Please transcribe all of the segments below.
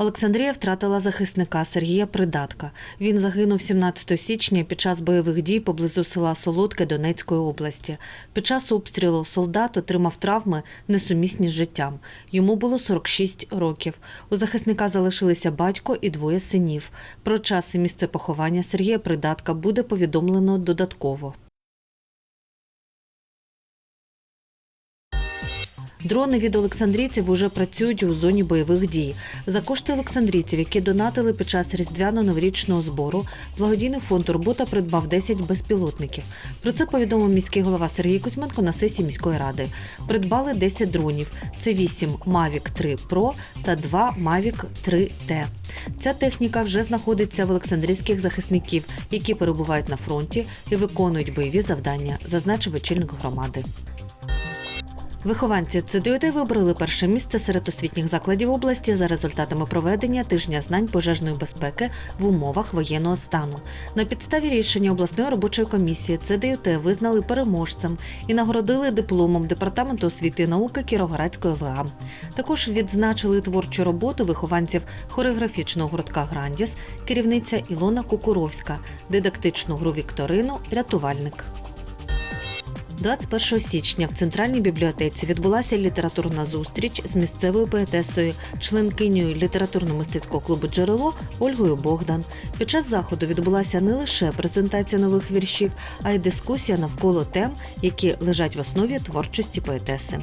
Олександрія втратила захисника Сергія Придатка. Він загинув 17 січня під час бойових дій поблизу села Солодке Донецької області. Під час обстрілу солдат отримав травми, несумісні з життям. Йому було 46 років. У захисника залишилися батько і двоє синів. Про час і місце поховання Сергія Придатка буде повідомлено додатково. Дрони від олександрійців уже працюють у зоні бойових дій. За кошти олександрійців, які донатили під час різдвяно-новорічного збору, благодійний фонд Турбота придбав 10 безпілотників. Про це повідомив міський голова Сергій Кузьменко на сесії міської ради. Придбали 10 дронів. Це 8 Mavic 3 Pro та 2 Mavic 3 T. Ця техніка вже знаходиться в олександрійських захисників, які перебувають на фронті і виконують бойові завдання, зазначив очільник громади. Вихованці ЦДЮТ вибрали перше місце серед освітніх закладів області за результатами проведення тижня знань пожежної безпеки в умовах воєнного стану. На підставі рішення обласної робочої комісії ЦДЮТ визнали переможцем і нагородили дипломом департаменту освіти і науки Кіровоградської ОВА. Також відзначили творчу роботу вихованців хореографічного гуртка Грандіс, керівниця Ілона Кукуровська, дидактичну гру Вікторину Рятувальник. 21 січня в центральній бібліотеці відбулася літературна зустріч з місцевою поетесою, членкинею літературно-мистецького клубу Джерело Ольгою Богдан. Під час заходу відбулася не лише презентація нових віршів, а й дискусія навколо тем, які лежать в основі творчості поетеси.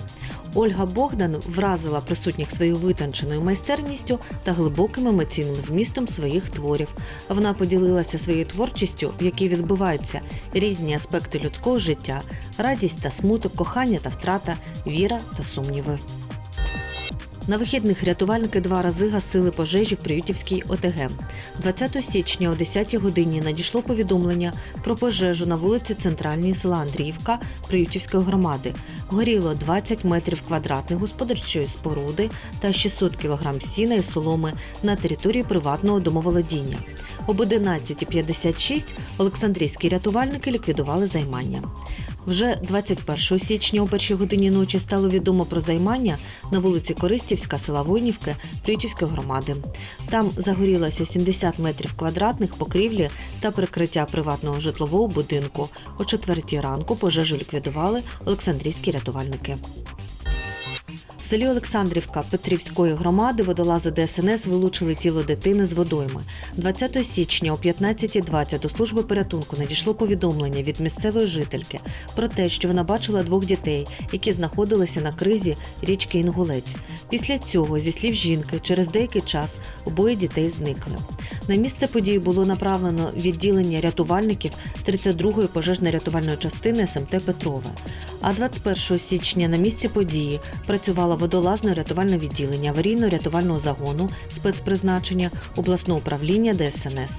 Ольга Богдан вразила присутніх своєю витонченою майстерністю та глибоким емоційним змістом своїх творів. Вона поділилася своєю творчістю, в якій відбуваються різні аспекти людського життя: радість та смуток, кохання та втрата, віра та сумніви. На вихідних рятувальники два рази гасили пожежі в Приютівській ОТГ. 20 січня о 10 годині надійшло повідомлення про пожежу на вулиці Центральній села Андріївка Приютівської громади. Горіло 20 метрів квадратних господарчої споруди та 600 кг сіна і соломи на території приватного домоволодіння. Об 11.56 Олександрійські рятувальники ліквідували займання. Вже 21 січня о першій годині ночі стало відомо про займання на вулиці Користівська, села Войнівки, Приютівської громади. Там загорілося 70 метрів квадратних покрівлі та прикриття приватного житлового будинку. О четвертій ранку пожежу ліквідували Олександрійські рятувальники. В селі Олександрівка Петрівської громади водолази ДСНС вилучили тіло дитини з водойми. 20 січня о 15.20 до служби порятунку надійшло повідомлення від місцевої жительки про те, що вона бачила двох дітей, які знаходилися на кризі річки Інгулець. Після цього, зі слів жінки, через деякий час обоє дітей зникли. На місце події було направлено відділення рятувальників 32-ї пожежно-рятувальної частини СМТ Петрове. А 21 січня на місці події працювало водолазне рятувальне відділення аварійно-рятувального загону спецпризначення обласного управління ДСНС.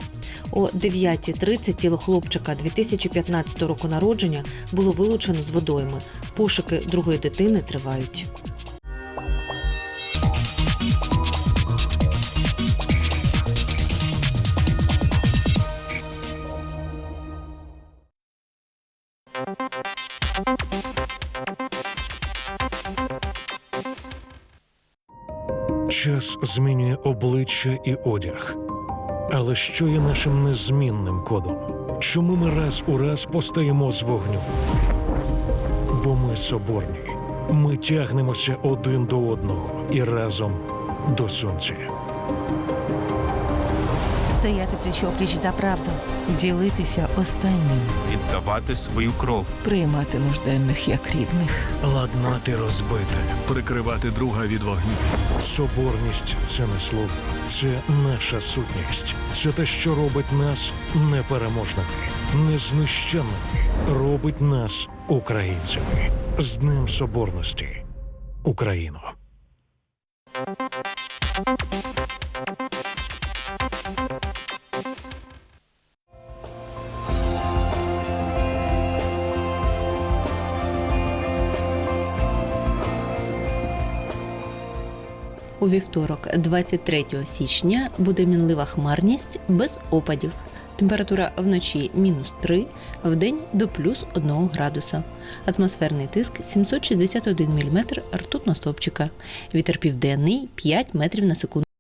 О 9.30 тіло хлопчика 2015 року народження було вилучено з водойми. Пошуки другої дитини тривають. Час змінює обличчя і одяг. Але що є нашим незмінним кодом? Чому ми раз у раз постаємо з вогню? Бо ми соборні. Ми тягнемося один до одного і разом до сонця. Стояти пліч-опліч за правду, ділитися останнім, віддавати свою кров, приймати нужденних як рідних. Ладнати розбите. прикривати друга від вогню. Соборність це не слово, це наша сутність. Це те, що робить нас непереможними, незнищенними, робить нас українцями. З Днем Соборності. Україно. У вівторок, 23 січня, буде мінлива хмарність без опадів. Температура вночі мінус 3, вдень до плюс 1 градуса. Атмосферний тиск 761 мм ртутного стопчика. Вітер південний 5 метрів на секунду.